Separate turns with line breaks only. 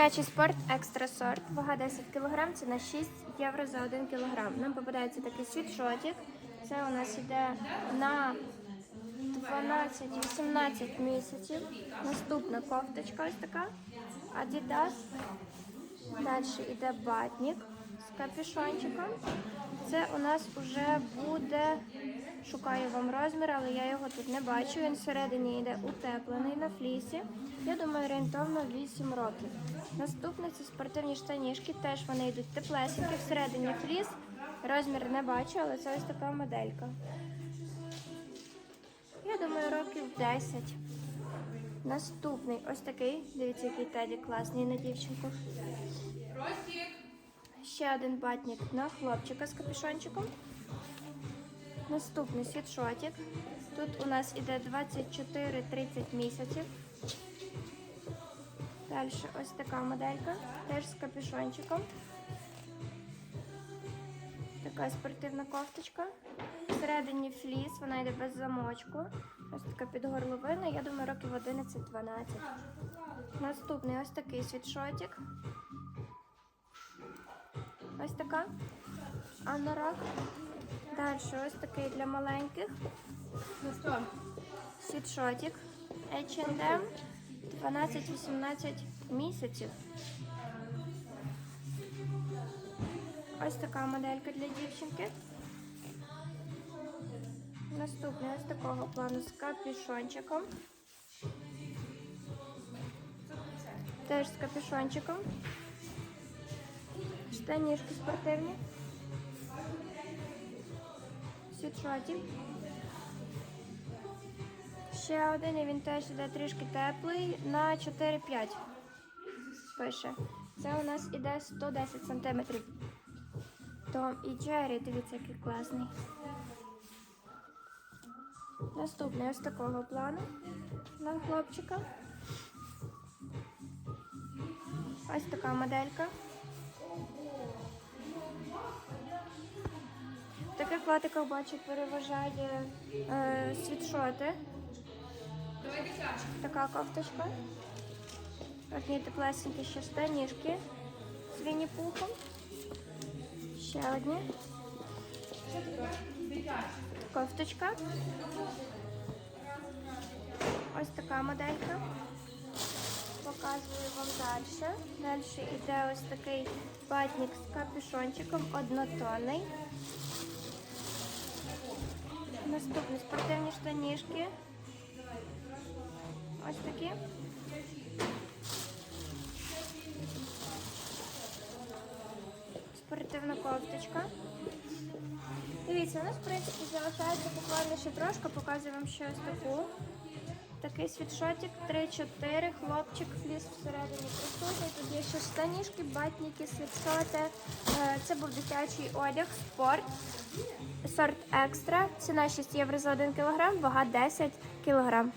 Дитячий спорт екстра сорт, вага 10 кг, на 6 євро за 1 кг. Нам попадається такий світшотик. Це у нас йде на 12-18 місяців. Наступна кофточка ось така. Adidas. Далі йде батник з капюшончиком. Це у нас вже буде, шукаю вам розмір, але я його тут не бачу. Він всередині йде утеплений на флісі. Я думаю, орієнтовно 8 років. Наступне це спортивні штанішки, теж вони йдуть теплесенькі, всередині фліс. Розмір не бачу, але це ось така моделька. Я думаю, років 10. Наступний ось такий. Дивіться, який теді класний на дівчинку. Ще один батник на хлопчика з капюшончиком. Наступний світшотик. Тут у нас іде 24-30 місяців. Далі ось така моделька, теж з капюшончиком. Така спортивна кофточка. Всередині фліс, вона йде без замочку. Ось така під горловиною, я думаю, років 11-12. Наступний ось такий світшотик. Ось така. Анорак. Далі ось такий для маленьких. Світшотик. H&M. 12-18 місяців. Ось така моделька для дівчинки. Наступний ось такого плану з капюшончиком. Теж з капюшончиком. Штанішки спортивні. Світшотик. Ще один, і він теж іде трішки теплий на 4-5. Пише. Це у нас іде 110 см. Том і Джері, дивіться, який класний. Наступний ось такого плану на хлопчика. Ось така моделька. В таких платиках бачу переважає е, світшоти. Така кофточка. Одні теплесенькі ще штанішки з вінні-пухом. Ще одні. Кофточка. Ось така моделька. Показую вам далі. Далі йде ось такий батник з капюшончиком, однотонний. Наступні спортивні штанішки. Ось такі. Спортивна кофточка. Дивіться, у нас, в принципі, залишається буквально ще трошки, показую вам ще ось таку. Такий світшотик 3-4, хлопчик, фліс всередині присутній. Тут є ще штанішки, батніки, світшоти. Е, Це був дитячий одяг, спорт, сорт екстра. Ціна 6 євро за 1 кг, вага 10 кг.